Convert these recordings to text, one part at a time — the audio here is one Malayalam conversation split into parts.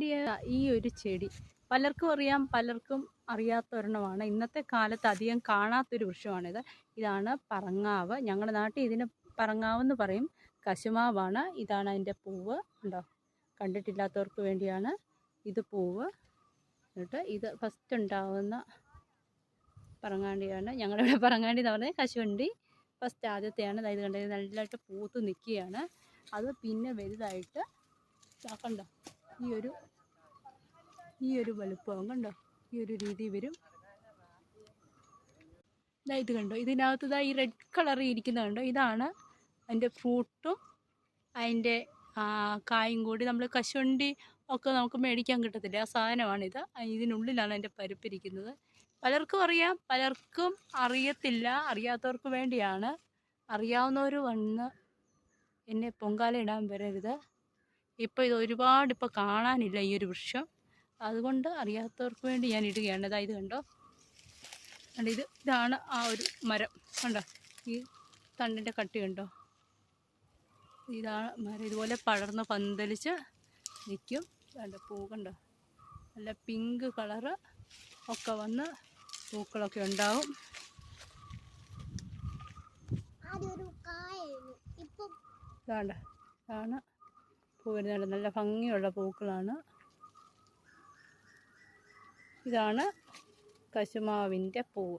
വേണ്ടിയ ഈ ഒരു ചെടി പലർക്കും അറിയാം പലർക്കും അറിയാത്ത ഒരെണ്ണമാണ് ഇന്നത്തെ കാലത്ത് അധികം കാണാത്തൊരു വൃക്ഷമാണിത്. ഇതാണ് പറങ്ങാവ്. ഞങ്ങളുടെ നാട്ടിൽ ഇതിന് പറങ്ങാവെന്ന് പറയും. കശുമാവാണ്. ഇതാണ് അതിന്റെ പൂവ്. ഉണ്ടോ കണ്ടിട്ടില്ലാത്തവർക്ക് വേണ്ടിയാണ് ഇത് പൂവ്. എന്നിട്ട് ഇത് ഫസ്റ്റ് ഉണ്ടാവുന്ന പറങ്ങാണ്ടിയാണ്. ഞങ്ങളുടെ ഇവിടെ പറങ്ങാണ്ടി എന്ന് പറഞ്ഞാൽ കശുവണ്ടി. ഫസ്റ്റ് ആദ്യത്തെയാണ്. അതായത് കണ്ടത് നല്ലതായിട്ട് പൂത്ത് നിൽക്കുകയാണ്. അത് പിന്നെ വലുതായിട്ട് കണ്ടോ? ഈ ഒരു ഈ ഒരു വലുപ്പവും കണ്ടോ? ഈ ഒരു രീതി വരും ഇതാ ഇത് കണ്ടോ? ഇതിനകത്ത് ഇതാ ഈ റെഡ് കളറിൽ ഇരിക്കുന്നത് കണ്ടോ? ഇതാണ് അതിന്റെ ഫ്രൂട്ടും അതിന്റെ കായും കൂടി നമ്മൾ കശുവണ്ടി ഒക്കെ നമുക്ക് മേടിക്കാൻ കിട്ടത്തില്ല. ആ സാധനമാണിത് ഇതിനുള്ളിലാണ് അതിന്റെ പരിപ്പിരിക്കുന്നത് പലർക്കും അറിയാം. പലർക്കും അറിയത്തില്ല. അറിയാത്തവർക്ക് വേണ്ടിയാണ്. അറിയാവുന്നവർ വന്ന് എന്നെ പൊങ്കാല ഇടാൻ വരരുത്. ഇപ്പോൾ ഇത് ഒരുപാട് ഇപ്പോൾ കാണാനില്ല ഈ ഒരു വൃക്ഷം. അതുകൊണ്ട് അറിയാത്തവർക്ക് വേണ്ടി ഞാൻ ഇടുകയാണ്. അതായത് ഇത് കണ്ടോ? കണ്ടോ ഇത് ഇതാണ് ആ ഒരു മരം. കണ്ടോ? ഈ തണ്ടിന്റെ കട്ടി കണ്ടോ? ഇതാണ് മരം. ഇതുപോലെ പടർന്ന് പന്തലിച്ച് നിൽക്കും കണ്ടോ? പൂ കണ്ടോ? നല്ല പിങ്ക് കളറ് ഒക്കെ വന്ന് പൂക്കളൊക്കെ ഉണ്ടാവും. ഇതാണ്ട്. ഇതാണ് പൂ വരുന്നുണ്ട് നല്ല ഭംഗിയുള്ള പൂക്കളാണ്. ഇതാണ് കശുമാവിന്റെ പൂവ്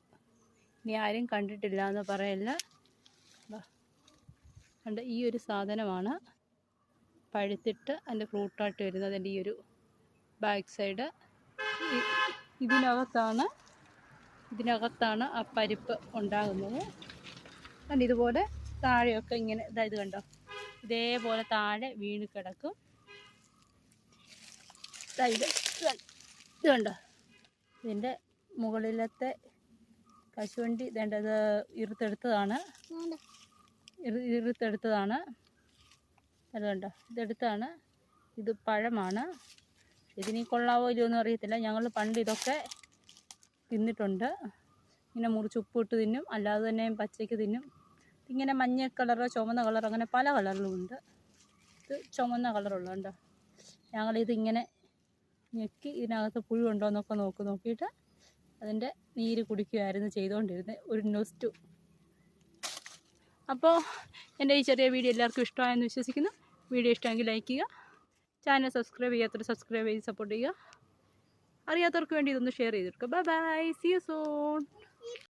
ഇനി ആരും കണ്ടിട്ടില്ല എന്ന് പറയല്ല. കണ്ട് ഈ ഒരു സാധനമാണ്. പഴുത്തിട്ട് അതിന്റെ ഫ്രൂട്ടായിട്ട് വരുന്നത് അതിന്റെ ഈ ഒരു ബാക്ക് സൈഡ്. ഇതിനകത്താണ് ഇതിനകത്താണ് ആ പരിപ്പ് ഉണ്ടാകുന്നത്. കണ്ട് ഇതുപോലെ താഴെയൊക്കെ ഇങ്ങനെ ഇതായത് കണ്ടോ? ഇതേപോലെ താഴെ വീണ് കിടക്കും. ഇത് ഇത് കണ്ടോ? ഇതിന്റെ മുകളിലത്തെ കശുവണ്ടി ഇതേണ്ടത് ഇറുത്തെടുത്തതാണ്. ഇറുത്തെടുത്തതാണ് അത് കണ്ടോ? ഇതെടുത്താണ്. ഇത് പഴമാണ്. ഇതിനി കൊള്ളാവോ ഇല്ലയോ എന്ന് അറിയത്തില്ല. ഞങ്ങൾ പണ്ട് ഇതൊക്കെ തിന്നിട്ടുണ്ട്. ഇങ്ങനെ മുറിച്ച് ഉപ്പിട്ട് തിന്നും. അല്ലാതെ തന്നെ പച്ചയ്ക്ക് തിന്നും. ഇങ്ങനെ മഞ്ഞ കളറോ ചുവന്ന കളറോ അങ്ങനെ പല കളറിലും ഉണ്ട്. ഇത് ചുമന്ന കളറുള്ളതുണ്ട് ഞങ്ങളിത് ഇങ്ങനെ ഞെക്കി ഇതിനകത്ത് പുഴുണ്ടോ എന്നൊക്കെ നോക്കി നോക്കിയിട്ട് അതിന്റെ നീര് കുടിക്കുമായിരുന്നു ചെയ്തുകൊണ്ടിരുന്നത് ഒരു നൊസ്റ്റു. അപ്പോൾ എന്റെ ഈ ചെറിയ വീഡിയോ എല്ലാവർക്കും ഇഷ്ടമായെന്ന് വിശ്വസിക്കുന്നു. വീഡിയോ ഇഷ്ടമെങ്കിൽ ലൈക്ക് ചെയ്യുക ചാനൽ സബ്സ്ക്രൈബ് ചെയ്യാത്തവർ സബ്സ്ക്രൈബ് ചെയ്ത് സപ്പോർട്ട് ചെയ്യുക. അറിയാത്തവർക്ക് വേണ്ടി ഇതൊന്ന് ഷെയർ ചെയ്തെടുക്കുക bye bye. See you soon